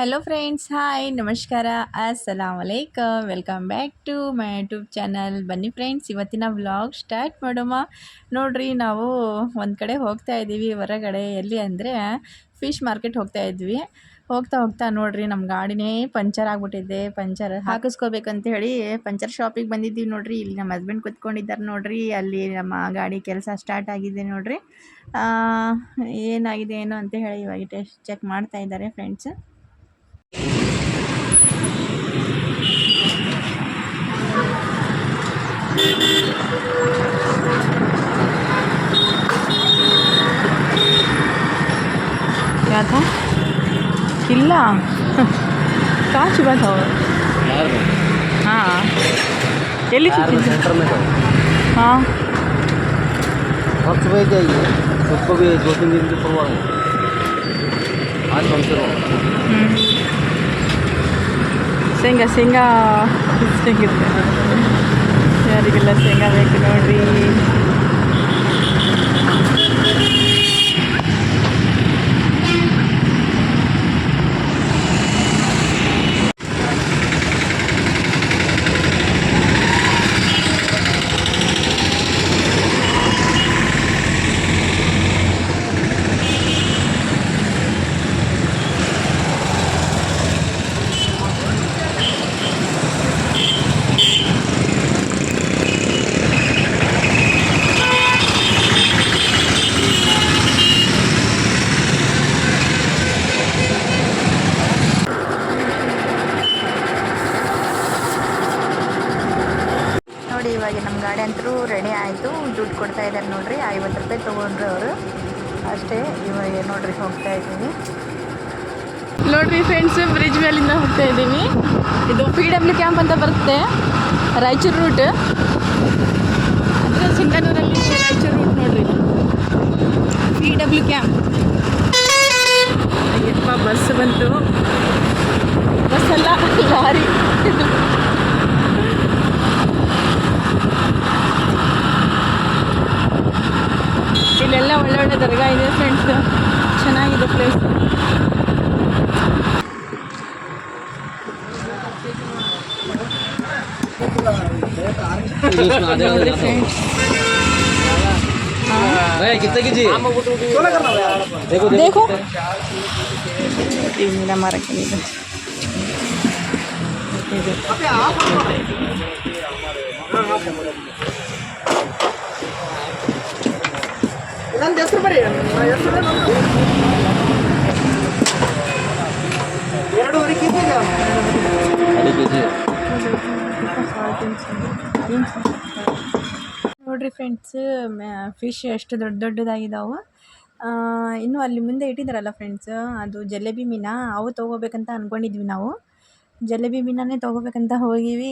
Hello friends hi ನಮಸ್ಕಾರ ಅಸ್ಸಲಾಮ್ ವಲೈಕಮ್ welcome back to my YouTube channel ಬನ್ನಿ ಫ್ರೆಂಡ್ಸ್ ಇವತ್ತಿನ ವ್ಲಾಗ್ ಸ್ಟಾರ್ಟ್ ಮಾಡೋಮ ನೋಡ್ರಿ, ನಾವು ಒಂದು ಕಡೆ ಹೋಗ್ತಾ ಇದ್ದೀವಿ ಹೊರಗಡೆ ಎಲ್ಲಿ ಅಂದರೆ ಫಿಶ್ ಮಾರ್ಕೆಟ್ ಹೋಗ್ತಾ ಇದ್ವಿ. ಹೋಗ್ತಾ ಹೋಗ್ತಾ ನೋಡ್ರಿ ನಮ್ಮ ಗಾಡಿನೇ ಪಂಚರ್ ಆಗ್ಬಿಟ್ಟಿದೆ. ಪಂಚರ್ ಹಾಕಿಸ್ಕೋಬೇಕಂತ ಹೇಳಿ ಪಂಚರ್ ಶಾಪಿಗೆ ಬಂದಿದ್ದೀವಿ ನೋಡ್ರಿ. ಇಲ್ಲಿ ನಮ್ಮ ಹಸ್ಬೆಂಡ್ ಕುತ್ಕೊಂಡಿದ್ದಾರೆ ನೋಡ್ರಿ. ಅಲ್ಲಿ ನಮ್ಮ ಗಾಡಿ ಕೆಲಸ ಸ್ಟಾರ್ಟ್ ಆಗಿದೆ ನೋಡ್ರಿ. ಏನಾಗಿದೆ, ಏನು ಅಂತ ಹೇಳಿ ಇವಾಗ ಟೆಸ್ಟ್ ಚೆಕ್ ಮಾಡ್ತಾ ಇದ್ದಾರೆ ಫ್ರೆಂಡ್ಸ್ क्या था? किला कहा चुका था वो? हाँ। चली सेंटर हाँ सुबह जाइए उसको भी दो तीन दिन की परवाह आज कम से कम ಶೇಂಗಾ ಶೇಂಗಾ ಸಿಗುತ್ತೆ ಯಾರಿಗೆಲ್ಲ ಶೇಂಗಾ ಬೇಕು ನೋಡ್ರಿ ಇವಾಗ ನಮ್ಮ ಗಾಡಿ ಅಂತೂ ರೆಡಿ ಆಯಿತು. ದುಡ್ಡು ಕೊಡ್ತಾ ಇದ್ದಾರೆ ನೋಡಿರಿ. ಐವತ್ತು ರೂಪಾಯಿ ತೊಗೊಂಡ್ರು ಅವರು. ಅಷ್ಟೇ ಇವಾಗ ನೋಡ್ರಿ ಹೋಗ್ತಾ ಇದ್ದೀನಿ. ನೋಡ್ರಿ ಫ್ರೆಂಡ್ಸ್ ಬ್ರಿಡ್ಜ್ ಮೇಲಿಂದ ಹೋಗ್ತಾ ಇದ್ದೀನಿ. ಇದು ಪಿ ಡಬ್ಲ್ಯೂ ಕ್ಯಾಂಪ್ ಅಂತ ಬರುತ್ತೆ. ರಾಯಚೂರು ರೂಟ್ ಅಂದರೆ ಸಿಂಧನೂರಲ್ಲಿ ರಾಯಚೂರು ರೂಟ್ ನೋಡ್ರಿ P W camp Ayyappa, bus ಬಂತು. Bus lorry lorry. ದರ್ಗಾ ಇದೆ ಫ್ರೆಂಡ್ಸ್ ಚೆನ್ನಾಗಿದೆ ಪ್ಲೇಸ್ ನೋಡಿ ಫ್ರೆಂಡ್ಸ್ भैया ನೋಡ್ರಿ ಹೆಸರು ಬರೀ. ಎರಡು ಫ್ರೆಂಡ್ಸ್ ಫಿಶ್ ಎಷ್ಟು ದೊಡ್ಡ ದೊಡ್ಡದಾಗಿದ್ದಾವೆ ಇನ್ನು ಅಲ್ಲಿ ಮುಂದೆ ಇಟ್ಟಿದ್ದಾರಲ್ಲ ಫ್ರೆಂಡ್ಸ್ ಅದು ಜಲೇಬಿ ಮೀನಾ ಅವು ತೊಗೋಬೇಕಂತ ಅಂದ್ಕೊಂಡಿದ್ವಿ ನಾವು. ಜಲೇಬಿ ಬೀನಾನೇ ತಗೋಬೇಕಂತ ಹೋಗೀವಿ.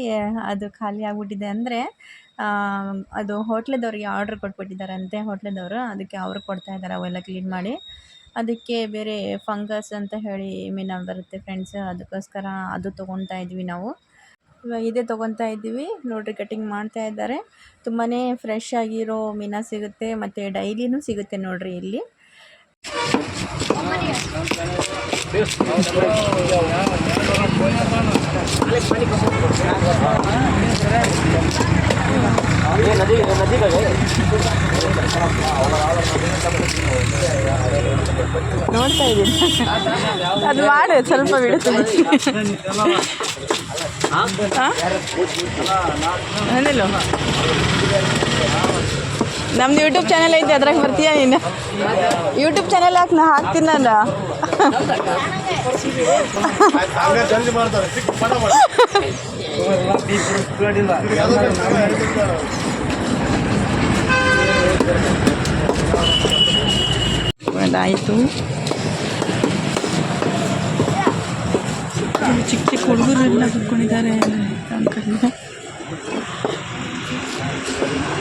ಅದು ಖಾಲಿ ಆಗಿಬಿಟ್ಟಿದೆ ಅಂದರೆ ಅದು ಹೋಟ್ಲದವ್ರಿಗೆ ಆರ್ಡ್ರ್ ಕೊಟ್ಬಿಟ್ಟಿದ್ದಾರಂತೆ ಹೋಟ್ಲದವರು. ಅದಕ್ಕೆ ಅವರು ಕೊಡ್ತಾಯಿದ್ದಾರೆ ಅವೆಲ್ಲ ಕ್ಲೀನ್ ಮಾಡಿ. ಅದಕ್ಕೆ ಬೇರೆ ಫಂಗಸ್ ಅಂತ ಹೇಳಿ ಮೀನು ಬರುತ್ತೆ ಫ್ರೆಂಡ್ಸ್. ಅದಕ್ಕೋಸ್ಕರ ಅದು ತೊಗೊತಾ ಇದ್ವಿ ನಾವು. ಇವಾಗ ಇದೇ ತೊಗೊತಾ ಇದ್ದೀವಿ. ನೋಡ್ರಿ, ಕಟಿಂಗ್ ಮಾಡ್ತಾ ಇದ್ದಾರೆ. ತುಂಬಾ ಫ್ರೆಶ್ ಆಗಿರೋ ಮೀನು ಸಿಗುತ್ತೆ, ಮತ್ತು ಡೈಲಿನೂ ಸಿಗುತ್ತೆ ನೋಡ್ರಿ ಇಲ್ಲಿ. ನೋಡ್ತಾ ಇದ್ದೀನಿ. ಅದು ಮಾಡು ಸ್ವಲ್ಪ ಬಿಡುತ್ತೆ. ಅಂದಿಲ್ಲ ನಮ್ದು ಯೂಟ್ಯೂಬ್ ಚಾನಲ್ ಐತೆ, ಅದ್ರಾಗ ಬರ್ತೀಯ ನೀನು? ಯೂಟ್ಯೂಬ್ ಚಾನಲ್ ಹಾಕಿ, ನಾ ಹಾಕ್ತೀನಿ ನಾನು ಅದಾಯಿತು ಚಿಕ್ಕ ಚಿಕ್ಕ ಹುಡುಗರೆಲ್ಲ ಕುತ್ಕೊಂಡಿದ್ದಾರೆ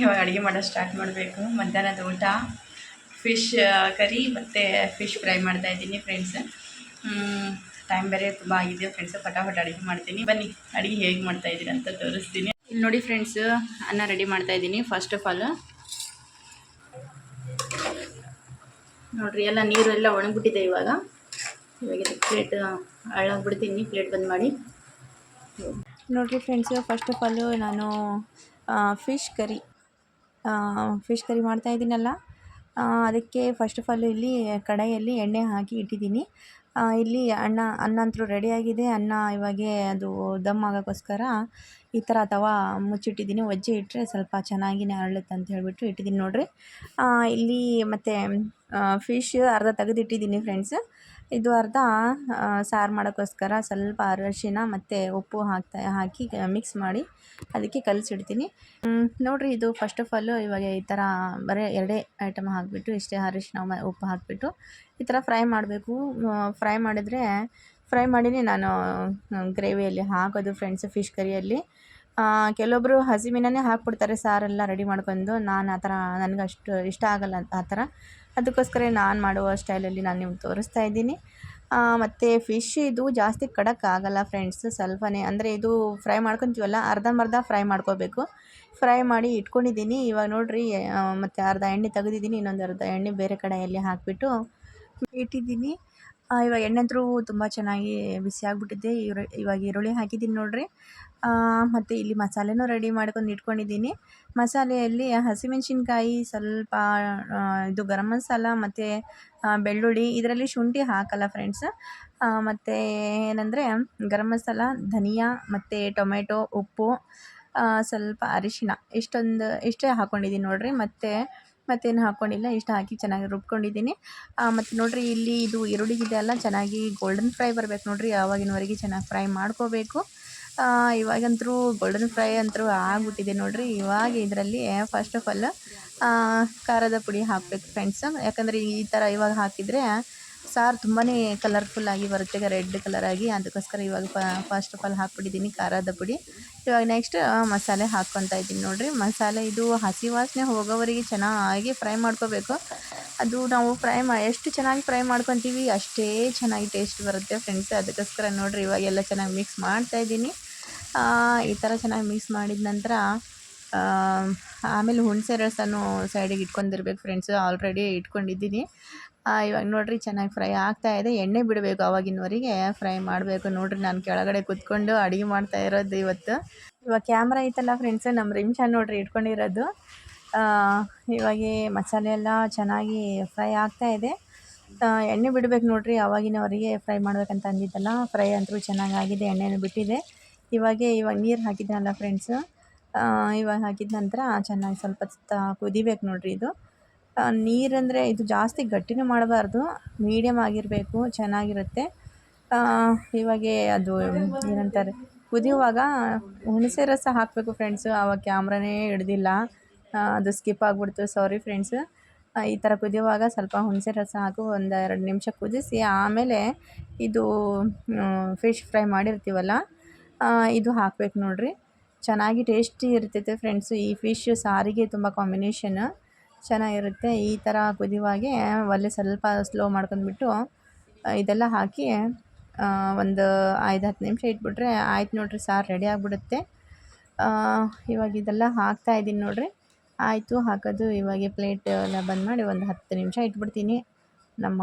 ಇವಾಗ ಅಡುಗೆ ಮಾಡೋದು ಸ್ಟಾರ್ಟ್ ಮಾಡಬೇಕು. ಮಧ್ಯಾಹ್ನದ ಊಟ ಫಿಶ್ ಕರಿ ಮತ್ತು ಫಿಶ್ ಫ್ರೈ ಮಾಡ್ತಾ ಇದ್ದೀನಿ ಫ್ರೆಂಡ್ಸ್ ಟೈಮ್ ಬೇರೆ ತುಂಬ ಆಗಿದೆ ಫ್ರೆಂಡ್ಸ್ ಫಟಾಫಟ್ ಅಡುಗೆ ಮಾಡ್ತೀನಿ. ಬನ್ನಿ, ಅಡುಗೆ ಹೇಗೆ ಮಾಡ್ತಾ ಇದ್ದೀನಿ ಅಂತ ತೋರಿಸ್ತೀನಿ. ಇಲ್ಲಿ ನೋಡಿ ಫ್ರೆಂಡ್ಸ್ ಅನ್ನ ರೆಡಿ ಮಾಡ್ತಾ ಇದ್ದೀನಿ ಫಸ್ಟ್ ಆಫ್ ಆಲ್ ನೋಡ್ರಿ, ಎಲ್ಲ ನೀರು ಎಲ್ಲ ಒಣಗಿಬಿಟ್ಟಿದೆ ಇವಾಗ. ಇವಾಗ ಪ್ಲೇಟ್ ಹಾಳಾಗ್ಬಿಡ್ತೀನಿ ಪ್ಲೇಟ್ ಬಂದ್ ಮಾಡಿ. ನೋಡಿರಿ ಫ್ರೆಂಡ್ಸ್ ಫಸ್ಟ್ ಆಫ್ ಆಲು ನಾನು ಫಿಶ್ ಕರಿ. ಫಿಶ್ ಕರಿ ಮಾಡ್ತಾ ಇದ್ದೀನಲ್ಲ. ಅದಕ್ಕೆ ಫಸ್ಟ್ ಆಫ್ ಆಲ್ ಇಲ್ಲಿ ಕಡಾಯಲ್ಲಿ ಎಣ್ಣೆ ಹಾಕಿ ಇಟ್ಟಿದ್ದೀನಿ. ಇಲ್ಲಿ ಅನ್ನ ಅನ್ನ ಅಂತೂ ರೆಡಿಯಾಗಿದೆ ಅನ್ನ ಇವಾಗೆ ಅದು ದಮ್ ಆಗೋಕ್ಕೋಸ್ಕರ ಈ ಥರ ತವಾ ಮುಚ್ಚಿಟ್ಟಿದ್ದೀನಿ. ಒಜ್ಜೆ ಇಟ್ಟರೆ ಸ್ವಲ್ಪ ಚೆನ್ನಾಗಿ ಅರಳುತ್ತೆ ಅಂತ ಹೇಳಿಬಿಟ್ಟು ಇಟ್ಟಿದ್ದೀನಿ ನೋಡಿರಿ. ಇಲ್ಲಿ ಮತ್ತು ಫಿಶ್ ಅರ್ಧ ತೆಗೆದಿಟ್ಟಿದ್ದೀನಿ ಫ್ರೆಂಡ್ಸ್ ಇದು ಅರ್ಧ ಸಾರು ಮಾಡೋಕ್ಕೋಸ್ಕರ ಸ್ವಲ್ಪ ಅರಶಿನ ಮತ್ತು ಉಪ್ಪು ಹಾಕ್ತಾ, ಹಾಕಿ ಮಿಕ್ಸ್ ಮಾಡಿ ಅದಕ್ಕೆ ಕಲಸಿಡ್ತೀನಿ. ನೋಡಿರಿ ಇದು ಫಸ್ಟ್ ಆಫ್ ಆಲು ಇವಾಗ ಈ ಥರ ಬರೀ ಎರಡೇ ಐಟಮ್ ಹಾಕಿಬಿಟ್ಟು, ಇಷ್ಟೇ ಅರಶಿನ ಉಪ್ಪು ಹಾಕಿಬಿಟ್ಟು ಈ ಥರ ಫ್ರೈ ಮಾಡಬೇಕು. ಫ್ರೈ ಮಾಡಿದರೆ ಫ್ರೈ ಮಾಡಿನೇ ನಾನು ಗ್ರೇವಿಯಲ್ಲಿ ಹಾಕೋದು ಫ್ರೆಂಡ್ಸ್ ಫಿಶ್ ಕರಿಯಲ್ಲಿ ಕೆಲವೊಬ್ಬರು ಹಸಿಮೀನೇ ಹಾಕ್ಬಿಡ್ತಾರೆ ಸಾರೆಲ್ಲ ರೆಡಿ ಮಾಡ್ಕೊಂಡು. ನಾನು ಆ ಥರ ನನಗೆ ಅಷ್ಟು ಇಷ್ಟ ಆಗಲ್ಲ ಆ ಥರ ಅದಕ್ಕೋಸ್ಕರ ನಾನು ಮಾಡುವ ಸ್ಟೈಲಲ್ಲಿ ನಾನು ನಿಮ್ಗೆ ತೋರಿಸ್ತಾ ಇದ್ದೀನಿ. ಮತ್ತು ಫಿಶ್ ಇದು ಜಾಸ್ತಿ ಕಡಕ್ ಆಗಲ್ಲ ಫ್ರೆಂಡ್ಸ್ ಸ್ವಲ್ಪನೇ. ಅಂದರೆ ಇದು ಫ್ರೈ ಮಾಡ್ಕೊತೀವಲ್ಲ, ಅರ್ಧಂಬರ್ಧ ಫ್ರೈ ಮಾಡ್ಕೋಬೇಕು. ಫ್ರೈ ಮಾಡಿ ಇಟ್ಕೊಂಡಿದ್ದೀನಿ. ಇವಾಗ ನೋಡಿರಿ ಮತ್ತು ಅರ್ಧ ಎಣ್ಣೆ ತೆಗೆದಿದ್ದೀನಿ, ಇನ್ನೊಂದು ಅರ್ಧ ಎಣ್ಣೆ ಬೇರೆ ಕಡೆಯಲ್ಲಿ ಹಾಕಿಬಿಟ್ಟು ಇಟ್ಟಿದ್ದೀನಿ. ಇವಾಗ ಎಣ್ಣೆ ಅಂತೂ ತುಂಬ ಚೆನ್ನಾಗಿ ಬಿಸಿ ಆಗಿಬಿಟ್ಟಿದೆ. ಇವ್ರ ಇವಾಗ ಈರುಳ್ಳಿ ಹಾಕಿದ್ದೀನಿ ನೋಡಿರಿ. ಮತ್ತು ಇಲ್ಲಿ ಮಸಾಲೆನೂ ರೆಡಿ ಮಾಡ್ಕೊಂಡು ಇಟ್ಕೊಂಡಿದ್ದೀನಿ. ಮಸಾಲೆಯಲ್ಲಿ ಹಸಿಮೆಣ್ಸಿನ್ಕಾಯಿ, ಸ್ವಲ್ಪ ಇದು ಗರಂ ಮಸಾಲ, ಮತ್ತು ಬೆಳ್ಳುಳ್ಳಿ, ಇದರಲ್ಲಿ ಶುಂಠಿ ಹಾಕಲ್ಲ ಫ್ರೆಂಡ್ಸ್. ಮತ್ತು ಏನಂದರೆ ಗರಂ ಮಸಾಲ, ಧನಿಯಾ, ಮತ್ತು ಟೊಮೆಟೊ, ಉಪ್ಪು ಸ್ವಲ್ಪ ಅರಿಶಿನ ಇಷ್ಟೊಂದು, ಇಷ್ಟೇ ಹಾಕ್ಕೊಂಡಿದ್ದೀನಿ ನೋಡಿರಿ. ಮತ್ತು ಮತ್ತೇನು ಹಾಕ್ಕೊಂಡಿಲ್ಲ ಇಷ್ಟು ಹಾಕಿ ಚೆನ್ನಾಗಿ ರುಬ್ಕೊಂಡಿದ್ದೀನಿ. ಮತ್ತು ನೋಡಿರಿ ಇಲ್ಲಿ ಇದು ಈರುಳ್ಳಿ ಇದೆ ಅಲ್ಲ ಚೆನ್ನಾಗಿ ಗೋಲ್ಡನ್ ಫ್ರೈ ಬರಬೇಕು ನೋಡಿರಿ ಆವಾಗಿನವರೆಗೆ ಚೆನ್ನಾಗಿ ಫ್ರೈ ಮಾಡ್ಕೋಬೇಕು. ಆ, ಇವಾಗಂತೂ ಗೋಲ್ಡನ್ ಫ್ರೈ ಅಂತೂ ಆಗ್ಬಿಟ್ಟಿದೆ ನೋಡಿರಿ ಇವಾಗ ಇದರಲ್ಲಿ ಫಸ್ಟ್ ಆಫ್ ಆಲ್ ಖಾರದ ಪುಡಿ ಹಾಕಬೇಕು ಫ್ರೆಂಡ್ಸ್ ಯಾಕಂದರೆ ಈ ಥರ ಇವಾಗ ಹಾಕಿದರೆ ಸಾರು ತುಂಬಾ ಕಲರ್ಫುಲ್ಲಾಗಿ ಬರುತ್ತೆ ರೆಡ್ ಕಲರಾಗಿ ಅದಕ್ಕೋಸ್ಕರ ಇವಾಗ ಫಸ್ಟ್ ಆಫ್ ಆಲ್ ಹಾಕ್ಬಿಟ್ಟಿದ್ದೀನಿ ಖಾರದ ಪುಡಿ. ಇವಾಗ ನೆಕ್ಸ್ಟ್ ಮಸಾಲೆ ಹಾಕ್ಕೊತಾ ಇದ್ದೀನಿ ನೋಡಿರಿ. ಮಸಾಲೆ ಇದು ಹಸಿ ವಾಸನೆ ಹೋಗೋವರೆಗೆ ಚೆನ್ನಾಗಿ ಫ್ರೈ ಮಾಡ್ಕೋಬೇಕು. ಅದು ನಾವು ಫ್ರೈ ಮಾ, ಎಷ್ಟು ಚೆನ್ನಾಗಿ ಫ್ರೈ ಮಾಡ್ಕೊತೀವಿ ಅಷ್ಟೇ ಚೆನ್ನಾಗಿ ಟೇಸ್ಟ್ ಬರುತ್ತೆ ಫ್ರೆಂಡ್ಸ್ ಅದಕ್ಕೋಸ್ಕರ ನೋಡಿರಿ ಇವಾಗ ಎಲ್ಲ ಚೆನ್ನಾಗಿ ಮಿಕ್ಸ್ ಮಾಡ್ತಾಯಿದ್ದೀನಿ ಈ ಥರ ಚೆನ್ನಾಗಿ ಮಿಕ್ಸ್ ಮಾಡಿದ ನಂತರ ಆಮೇಲೆ ಹುಣಸೆ ರಸನೂ ಸೈಡಿಗೆ ಇಟ್ಕೊಂಡಿರ್ಬೇಕು ಫ್ರೆಂಡ್ಸು ಆಲ್ರೆಡಿ ಇಟ್ಕೊಂಡಿದ್ದೀನಿ. ಇವಾಗ ನೋಡಿರಿ ಚೆನ್ನಾಗಿ ಫ್ರೈ ಆಗ್ತಾ ಇದೆ. ಎಣ್ಣೆ ಬಿಡಬೇಕು ಅವಾಗಿನವರಿಗೆ. ಫ್ರೈ ಮಾಡಬೇಕು. ನೋಡಿರಿ ನಾನು ಕೆಳಗಡೆ ಕುತ್ಕೊಂಡು ಅಡುಗೆ ಮಾಡ್ತಾ ಇರೋದು ಇವತ್ತು. ಇವಾಗ ಕ್ಯಾಮ್ರಾ ಐತಲ್ಲ ಫ್ರೆಂಡ್ಸ್ ನಮ್ಮ ರಿಮ್ಶಾ ನೋಡಿರಿ ಇಟ್ಕೊಂಡಿರೋದು. ಇವಾಗ ಮಸಾಲೆ ಎಲ್ಲ ಚೆನ್ನಾಗಿ ಫ್ರೈ ಆಗ್ತಾ ಇದೆ. ಎಣ್ಣೆ ಬಿಡಬೇಕು ನೋಡಿರಿ ಅವಾಗಿನವರಿಗೆ. ಫ್ರೈ ಮಾಡ್ಬೇಕಂತ ಅಂದಿದ್ದಲ್ಲ ಫ್ರೈ ಅಂತೂ ಚೆನ್ನಾಗಾಗಿದೆ, ಎಣ್ಣೆನೂ ಬಿಟ್ಟಿದೆ. ಇವಾಗೆ ಇವಾಗ ನೀರು ಹಾಕಿದ್ನಲ್ಲ ಫ್ರೆಂಡ್ಸು ಇವಾಗ ಹಾಕಿದ ನಂತರ ಚೆನ್ನಾಗಿ ಸ್ವಲ್ಪ ಕುದಿಬೇಕು ನೋಡಿರಿ ಇದು. ನೀರಂದರೆ ಇದು ಜಾಸ್ತಿ ಗಟ್ಟಿನೂ ಮಾಡಬಾರ್ದು ಮೀಡಿಯಮ್ ಆಗಿರಬೇಕು, ಚೆನ್ನಾಗಿರುತ್ತೆ. ಇವಾಗೆ ಅದು ಏನಂತಾರೆ, ಕುದಿಯುವಾಗ ಹುಣಸೆ ರಸ ಹಾಕಬೇಕು ಫ್ರೆಂಡ್ಸು ಆವಾಗ ಕ್ಯಾಮ್ರನೇ ಹಿಡ್ದಿಲ್ಲ. ಅದು ಸ್ಕಿಪ್ ಆಗಿಬಿಡ್ತು ಸಾರಿ ಫ್ರೆಂಡ್ಸ್ ಈ ಥರ ಕುದಿಯುವಾಗ ಸ್ವಲ್ಪ ಹುಣಸೆ ರಸ ಹಾಕು, ಒಂದು ಎರಡು ನಿಮಿಷ ಕುದಿಸಿ, ಆಮೇಲೆ ಇದು ಫಿಶ್ ಫ್ರೈ ಮಾಡಿರ್ತೀವಲ್ಲ ಇದು ಹಾಕ್ಬೇಕು ನೋಡಿರಿ. ಚೆನ್ನಾಗಿ ಟೇಸ್ಟಿ ಇರ್ತೈತೆ ಫ್ರೆಂಡ್ಸು ಈ ಫಿಶ್ ಸಾರಿಗೆ ತುಂಬ ಕಾಂಬಿನೇಷನ್ ಚೆನ್ನಾಗಿರುತ್ತೆ. ಈ ಥರ ಕುದಿಯುವಾಗೆ ಒಲೆ ಸ್ವಲ್ಪ ಸ್ಲೋ ಮಾಡ್ಕೊಂಡ್ಬಿಟ್ಟು ಇದೆಲ್ಲ ಹಾಕಿ ಒಂದು ಐದು ಹತ್ತು ನಿಮಿಷ ಇಟ್ಬಿಟ್ರೆ ಆಯ್ತು ನೋಡಿರಿ ಸಾರು ರೆಡಿ ಆಗಿಬಿಡುತ್ತೆ. ಇವಾಗ ಇದೆಲ್ಲ ಹಾಕ್ತಾ ಇದ್ದೀನಿ ನೋಡಿರಿ. ಆಯಿತು, ಹಾಕೋದು. ಇವಾಗ ಪ್ಲೇಟ್ ಎಲ್ಲ ಬಂದ್ ಮಾಡಿ ಒಂದು ಹತ್ತು ನಿಮಿಷ ಇಟ್ಬಿಡ್ತೀನಿ. ನಮ್ಮ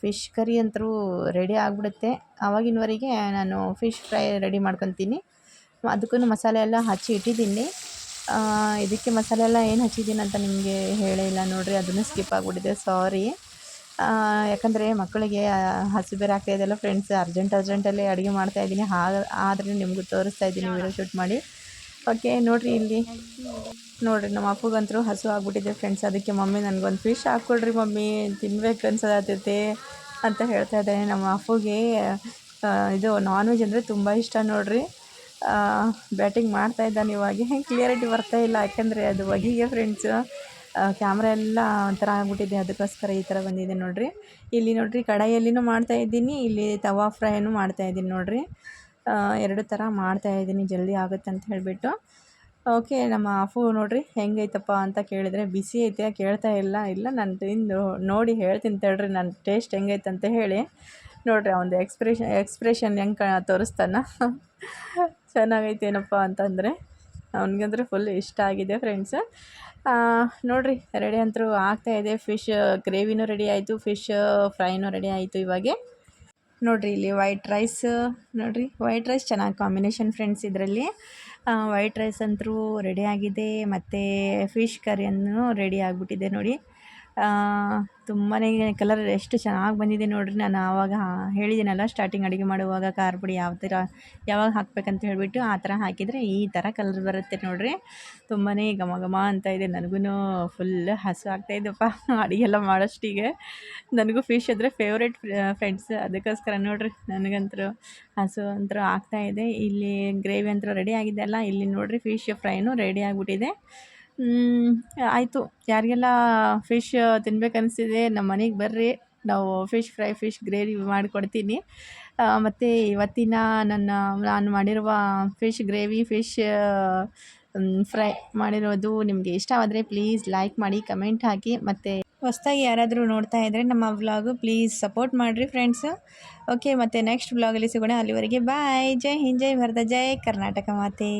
ಫಿಶ್ ಕರಿ ಅಂತರೂ ರೆಡಿ ಆಗಿಬಿಡುತ್ತೆ. ಆವಾಗಿನವರೆಗೆ ನಾನು ಫಿಶ್ ಫ್ರೈ ರೆಡಿ ಮಾಡ್ಕೊತೀನಿ. ಅದಕ್ಕೂ ಮಸಾಲೆ ಎಲ್ಲ ಹಚ್ಚಿ ಇಟ್ಟಿದ್ದೀನಿ. ಇದಕ್ಕೆ ಮಸಾಲೆ ಎಲ್ಲ ಏನು ಹಚ್ಚಿದ್ದೀನಿ ಅಂತ ನಿಮಗೆ ಹೇಳೇ ಇಲ್ಲ. ನೋಡಿರಿ ಅದನ್ನು ಸ್ಕಿಪ್ ಆಗಿಬಿಟ್ಟಿದೆ. ಸಾರಿ ಯಾಕಂದರೆ ಮಕ್ಕಳಿಗೆ ಹಸಿ ಬೇರೆ ಇದೆಲ್ಲ ಫ್ರೆಂಡ್ಸ್ ಅರ್ಜೆಂಟ್ ಅರ್ಜೆಂಟಲ್ಲಿ ಅಡುಗೆ ಮಾಡ್ತಾಯಿದ್ದೀನಿ ಹಾಗೆ ಆದರೆ ನಿಮಗೂ ತೋರಿಸ್ತಾ ಇದ್ದೀನಿ ವೀಡಿಯೋ ಶೂಟ್ ಮಾಡಿ. ಓಕೆ ನೋಡಿರಿ ಇಲ್ಲಿ. ನೋಡಿರಿ ನಮ್ಮ ಅಪ್ಪಗಂತರೂ ಹಸು ಆಗಿಬಿಟ್ಟಿದೆ ಫ್ರೆಂಡ್ಸ್ ಅದಕ್ಕೆ ಮಮ್ಮಿ ನನಗೊಂದು ಫಿಶ್ ಹಾಕ್ಕೊಡ್ರಿ ಮಮ್ಮಿ. ತಿನ್ಬೇಕು ಅನ್ಸೋದಾಗ್ತೈತೆ ಅಂತ ಹೇಳ್ತಾ ಇದ್ದಾನೆ ನಮ್ಮ ಅಪ್ಪಗೆ ಇದು ನಾನ್ ವೆಜ್ ಅಂದರೆ ತುಂಬ ಇಷ್ಟ ನೋಡಿರಿ. ಬ್ಯಾಟಿಂಗ್ ಮಾಡ್ತಾ ಇದ್ದಾನೆ ಇವಾಗ. ಕ್ಲಿಯರಿಟಿ ಬರ್ತಾ ಇಲ್ಲ. ಯಾಕೆಂದರೆ ಅದು ಹೊಗಿಗೆ ಫ್ರೆಂಡ್ಸ್ ಕ್ಯಾಮ್ರಾ ಎಲ್ಲ ಒಂಥರ ಆಗಿಬಿಟ್ಟಿದೆ. ಅದಕ್ಕೋಸ್ಕರ ಈ ಥರ ಬಂದಿದೆ ನೋಡಿರಿ. ಇಲ್ಲಿ ನೋಡಿರಿ, ಕಡಾಯಲ್ಲಿನೂ ಮಾಡ್ತಾ ಇದ್ದೀನಿ. ಇಲ್ಲಿ ತವಾ ಫ್ರೈನು ಮಾಡ್ತಾ ಇದ್ದೀನಿ ನೋಡಿರಿ. ಎರಡು ಥರ ಮಾಡ್ತಾ ಇದ್ದೀನಿ. ಜಲ್ದಿ ಆಗುತ್ತೆ ಅಂತ ಹೇಳಿಬಿಟ್ಟು. ಓಕೆ, ನಮ್ಮ ಆಫು ನೋಡಿರಿ, ಹೆಂಗೈತಪ್ಪ ಅಂತ ಕೇಳಿದರೆ ಬಿಸಿ ಐತೆ, ಕೇಳ್ತಾ ಇಲ್ಲ. ಇಲ್ಲ, ನಾನು ತಿಂದು ನೋಡಿ ಹೇಳ್ತೀನಿ ತಡ್ರಿ ನನ್ನ ಟೇಸ್ಟ್ ಹೆಂಗೈತೆ ಅಂತ ಹೇಳಿ. ನೋಡಿರಿ ಅವನದು ಎಕ್ಸ್ಪ್ರೆಷನ್ ಎಕ್ಸ್ಪ್ರೆಷನ್ ಹೆಂಗೆ ತೋರಿಸ್ತಾನ. ಚೆನ್ನಾಗೈತೇನಪ್ಪ ಅಂತಂದರೆ ಅವ್ನಿಗಂದ್ರೆ ಫುಲ್ ಇಷ್ಟ ಆಗಿದೆ ಫ್ರೆಂಡ್ಸ್. ನೋಡಿರಿ, ರೆಡಿ ಅಂತೂ ಆಗ್ತಾಯಿದೆ ಫಿಶ್, ಗ್ರೇವಿನೂ ರೆಡಿ ಆಯಿತು, ಫಿಶ್, ಫ್ರೈನೂ ರೆಡಿ ಆಯಿತು ಇವಾಗೆ. ನೋಡಿರಿ, ಇಲ್ಲಿ ವೈಟ್ ರೈಸ್, ನೋಡಿರಿ, ವೈಟ್ ರೈಸ್ ಚೆನ್ನಾಗಿ ಕಾಂಬಿನೇಷನ್ ಫ್ರೆಂಡ್ಸ್ ಇದರಲ್ಲಿ. ವೈಟ್ ರೈಸ್ ಅಂತೂ ರೆಡಿ ಆಗಿದೆ, ಮತ್ತು ಫಿಶ್ ಕರಿಯನ್ನು ರೆಡಿ ಆಗಿಬಿಟ್ಟಿದೆ ನೋಡಿ. ತುಂಬಾ ಕಲರ್ ಎಷ್ಟು ಚೆನ್ನಾಗಿ ಬಂದಿದೆ ನೋಡಿರಿ ನಾನು ಆವಾಗ ಹೇಳಿದ್ದೀನಲ್ಲ ಸ್ಟಾರ್ಟಿಂಗ್ ಅಡುಗೆ ಮಾಡುವಾಗ ಖಾರ ಪುಡಿ ಯಾವ ಥರ ಯಾವಾಗ ಹಾಕ್ಬೇಕಂತ ಹೇಳಿಬಿಟ್ಟು ಆ ಥರ ಹಾಕಿದರೆ ಈ ಥರ ಕಲರ್ ಬರುತ್ತೆ ನೋಡಿರಿ. ತುಂಬಾ ಘಮ ಘಮ ಅಂತ ಇದೆ ನನಗೂ ಫುಲ್ ಹಸು ಆಗ್ತಾಯಿದ್ದಪ್ಪ ಅಡುಗೆ ಎಲ್ಲ ಮಾಡೋಷ್ಟಿಗೆ. ನನಗೂ ಫಿಶ್ ಅಂದರೆ ಫೇವ್ರೆಟ್ ಫ್ರೆಂಡ್ಸ್ ಅದಕ್ಕೋಸ್ಕರ ನೋಡಿರಿ, ನನಗಂತರೂ ಹಸು ಅಂತೂ ಆಗ್ತಾಯಿದೆ ಇಲ್ಲಿ ಗ್ರೇವಿ ಅಂತೂ ರೆಡಿ ಆಗಿದೆ ಅಲ್ಲ ಇಲ್ಲಿ ನೋಡಿರಿ ಫಿಶ್ ಫ್ರೈನೂ ರೆಡಿ ಆಗಿಬಿಟ್ಟಿದೆ. ಆಯಿತು. ಯಾರಿಗೆಲ್ಲ ಫಿಶ್ ತಿನ್ಬೇಕು ಅನಿಸ್ತಿದೆ ನಮ್ಮ ಮನೆಗೆ ಬರ್ರಿ. ನಾವು ಫಿಶ್ ಫ್ರೈ ಫಿಶ್ ಗ್ರೇವಿ ಮಾಡಿಕೊಡ್ತೀನಿ. ಮತ್ತು ಇವತ್ತಿನ ನನ್ನ, ನಾನು ಮಾಡಿರುವ ಫಿಶ್ ಗ್ರೇವಿ ಫಿಶ್ ಫ್ರೈ ಮಾಡಿರೋದು ನಿಮಗೆ ಇಷ್ಟವಾದರೆ ಪ್ಲೀಸ್ ಲೈಕ್ ಮಾಡಿ ಕಮೆಂಟ್ ಹಾಕಿ. ಮತ್ತು ಹೊಸ್ದಾಗಿ ಯಾರಾದರೂ ನೋಡ್ತಾ ಇದ್ದರೆ ನಮ್ಮ ವ್ಲಾಗು ಪ್ಲೀಸ್ ಸಪೋರ್ಟ್ ಮಾಡಿರಿ ಫ್ರೆಂಡ್ಸ್ ಓಕೆ ಮತ್ತು ನೆಕ್ಸ್ಟ್ ವ್ಲಾಗಲ್ಲಿ ಸಿಗೋಣ. ಅಲ್ಲಿವರೆಗೆ ಬಾಯ್ ಜೈ ಹಿಂದ್, ಜೈ ಭಾರತ, ಜೈ ಕರ್ನಾಟಕ ಮಾತೆ.